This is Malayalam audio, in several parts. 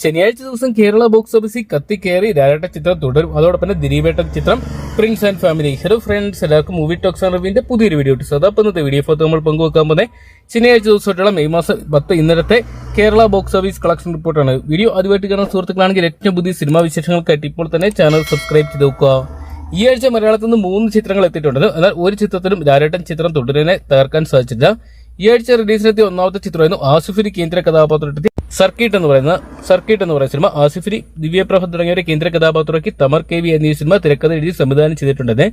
ശനിയാഴ്ച ദിവസം കേരള ബോക്സ് ഓഫീസിൽ കത്തിക്കേറി രാരട്ട ചിത്രം തുടരും. അതോടൊപ്പം തന്നെ ദിലീപേട്ട ചിത്രം prince and family hello friends എല്ലാവർക്കും മൂവി ടോക്സ് ആൻഡ് റിവ്യൂവിന്റെ പുതിയൊരു വീഡിയോ ഇട്ടു അതപ്പം ഇന്നത്തെ വീഡിയോ ഫോട്ടോ നമ്മൾ പങ്കുവെക്കാൻ പോകുന്നത് ശനിയാഴ്ച ദിവസമായിട്ടുള്ള മെയ് മാസം പത്ത് ഇന്നലത്തെ കേരള ബോക്സ് ഓഫീസ് കളക്ഷൻ റിപ്പോർട്ടാണ് വീഡിയോ ആദ്യമായിട്ട് കാണുന്ന സുഹൃത്തുക്കളാണെങ്കിൽ ഏറ്റവും പുതിയ സിനിമാ വിശേഷങ്ങൾക്കായിട്ട് ഇപ്പോൾ തന്നെ ചാനൽ സബ്സ്ക്രൈബ് ചെയ്ത് നോക്കുക. ഈ ആഴ്ച മലയാളത്തിൽ നിന്ന് മൂന്ന് ചിത്രങ്ങൾ എത്തിയിട്ടുണ്ട്. എന്നാൽ ഒരു ചിത്രത്തിലും രാരട്ടൻ ചിത്രം തുടരനെ തകർക്കാൻ സാധിച്ചില്ല ഈ ആഴ്ച റിലീസിനെത്തിയ ഒന്നാമത്തെ ചിത്രമായിരുന്നു ആസുഫിന് കേന്ദ്ര കഥാപാത്രത്തിൽ സർക്കിട്ട് എന്ന് പറയുന്ന സർക്കിട്ട് എന്ന് പറയുന്ന സിനിമ ആസിഫിരി ദിവ്യപ്രഭ തുടങ്ങിയവരെ കേന്ദ്ര കഥാപാത്രമാക്കി തമർ കെ വി എന്നീ സിനിമ തിരക്കഥ എഴുതി സംവിധാനം ചെയ്തിട്ടുണ്ടെന്ന്.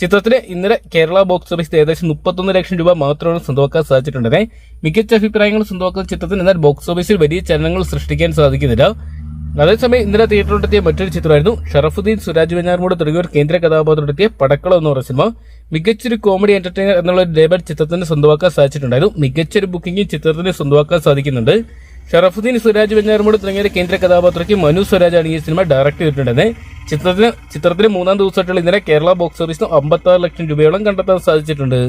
ചിത്രത്തിന് ഇന്നലെ കേരള ബോക്സ് ഓഫീസിൽ ഏകദേശം മുപ്പത്തൊന്ന് ലക്ഷം രൂപ മാത്രമാണ് സ്വന്തമാക്കാൻ സാധിച്ചിട്ടുണ്ടെന്ന്. മികച്ച അഭിപ്രായങ്ങൾ സ്വന്തമാക്കുന്ന ചിത്രത്തിന് എന്നാൽ ബോക്സ് ഓഫീസിൽ വലിയ ചലനങ്ങൾ സൃഷ്ടിക്കാൻ സാധിക്കുന്നില്ല. അതേസമയം ഇന്നലെ തിയേറ്ററിലെത്തിയ മറ്റൊരു ചിത്രമായിരുന്നു ഷറഫുദ്ദീൻ സുരാജ് വെഞ്ഞാറമൂട് തുടങ്ങിയവർ കേന്ദ്ര കഥാപാത്രത്തിലെത്തിയ പടക്കളം എന്ന് പറയുന്ന സിനിമ. മികച്ചൊരു കോമഡി എന്റർടൈനർ എന്നുള്ള ലേബൽ ചിത്രത്തിന് സ്വന്തമാക്കാൻ സാധിച്ചിട്ടുണ്ടായിരുന്നു. മികച്ചൊരു ബുക്കിംഗ് ചിത്രത്തിന് സ്വന്തമാക്കാൻ സാധിക്കുന്നുണ്ട്. ഷറഫുദ്ദീൻ സുരാജ് വെഞ്ഞാറമൂട് തുടങ്ങിയ കേന്ദ്ര കഥാപാത്രയ്ക്ക് മനു സ്വരാജാണ് ഈ സിനിമ ഡയറക്ട് ചെയ്തിട്ടുണ്ടെന്ന് ചിത്രത്തിന് ചിത്രത്തിന് മൂന്നാം ദിവസമായിട്ടുള്ള ഇന്നലെ കേരള ബോക്സ് ഓഫീസിന് അമ്പത്തി ലക്ഷം രൂപയോളം കണ്ടെത്താൻ സാധിച്ചിട്ടുണ്ട്.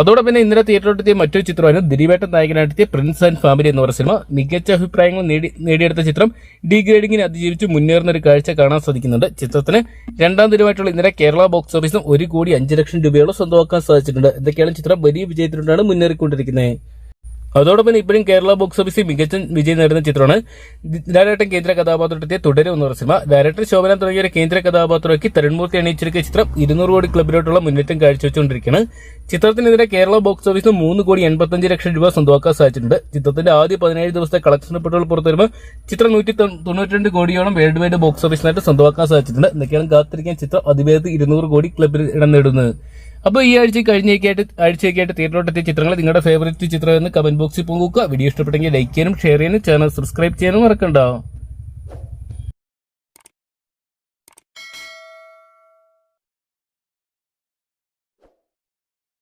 അതോടെ പിന്നെ ഇന്നലെ തിയേറ്ററിലെത്തിയ മറ്റൊരു ചിത്രമാണ് ദിലീപേട്ടൻ നായകനായിട്ടെത്തിയ പ്രിൻസ് ആൻഡ് ഫാമിലി എന്ന് പറയുന്ന സിനിമ. മികച്ച അഭിപ്രായങ്ങൾ നേടി നേടിയെടുത്ത ചിത്രം ഡിഗ്രേഡിങ്ങിനെ അതിജീവിച്ച് മുന്നേറുന്ന ഒരു കാഴ്ച കാണാൻ സാധിക്കുന്നുണ്ട്. ചിത്രത്തിന് രണ്ടാം ദിനമായിട്ടുള്ള ഇന്നലെ കേരള ബോക്സ് ഓഫീസിലും ഒരു കോടി അഞ്ച് ലക്ഷം രൂപയോളം സ്വന്തമാക്കാൻ സാധിച്ചിട്ടുണ്ട്. എന്തൊക്കെയാണ് ചിത്രം വലിയ വിജയത്തിലൂടെയാണ് മുന്നേറിക്കൊണ്ടിരിക്കുന്നത്. അതോടൊപ്പം ഇപ്പോഴും കേരള ബോക്സ് ഓഫീസിൽ മികച്ച വിജയം നേടുന്ന ചിത്രമാണ്. ഡയറക്ടർ കേന്ദ്ര കഥാപാത്രത്തെ തുടരും എന്ന് സിനിമ. ഡയറക്ടർ ശോഭന തുടങ്ങിയ കേന്ദ്ര കഥാപാത്രമാക്കി തരുൺമൂർത്തി അണിയിച്ചിരിക്കുന്ന ചിത്രം ഇരുന്നൂറ് കോടി ക്ലബിലോട്ടുള്ള മുന്നേറ്റം കാഴ്ചവെച്ചുകൊണ്ടിരിക്കുകയാണ്. ചിത്രത്തിനെതിരെ കേരള ബോക്സ് ഓഫീസിന് മൂന്ന് കോടി എൺപത്തഞ്ച് ലക്ഷം രൂപ സ്വന്തമാക്കാൻ സാധിച്ചിട്ടുണ്ട്. ചിത്രത്തിന്റെ ആദ്യ പതിനേഴ് ദിവസത്തെ കളക്ഷൻ റിപ്പോർട്ടുകൾ പുറത്തു വരുമ്പോൾ ചിത്രം നൂറ്റി തൊണ്ണൂറ്റിരണ്ട് കോടിയോളം വേൾഡ് വൈഡ് ബോക്സ് ഓഫീസിനായിട്ട് സ്വന്തമാക്കാൻ സാധിച്ചിട്ടുണ്ട്. എന്തൊക്കെയാണ് കാത്തിരിക്കാൻ ചിത്രം. അതിവേഗത്തിൽ ഇരുന്നൂറ് കോടി ക്ലബിൽ ഇടം നേടുന്നത്. അപ്പോൾ ഈ ആഴ്ച കഴിഞ്ഞേക്കായിട്ട് ആഴ്ചയൊക്കെയായിട്ട് തിയേറ്ററിലോട്ടെത്തിയ ചിത്രങ്ങൾ നിങ്ങളുടെ ഫേവറേറ്റ് ചിത്രം എന്ന് കമന്റ് ബോക്സിൽ പോകുക വീഡിയോ ഇഷ്ടപ്പെട്ടെങ്കിൽ ലൈക്ക് ചെയ്യാനും ഷെയർ ചെയ്യാനും ചാനൽ സബ്സ്ക്രൈബ് ചെയ്യാനും മറക്കണ്ട.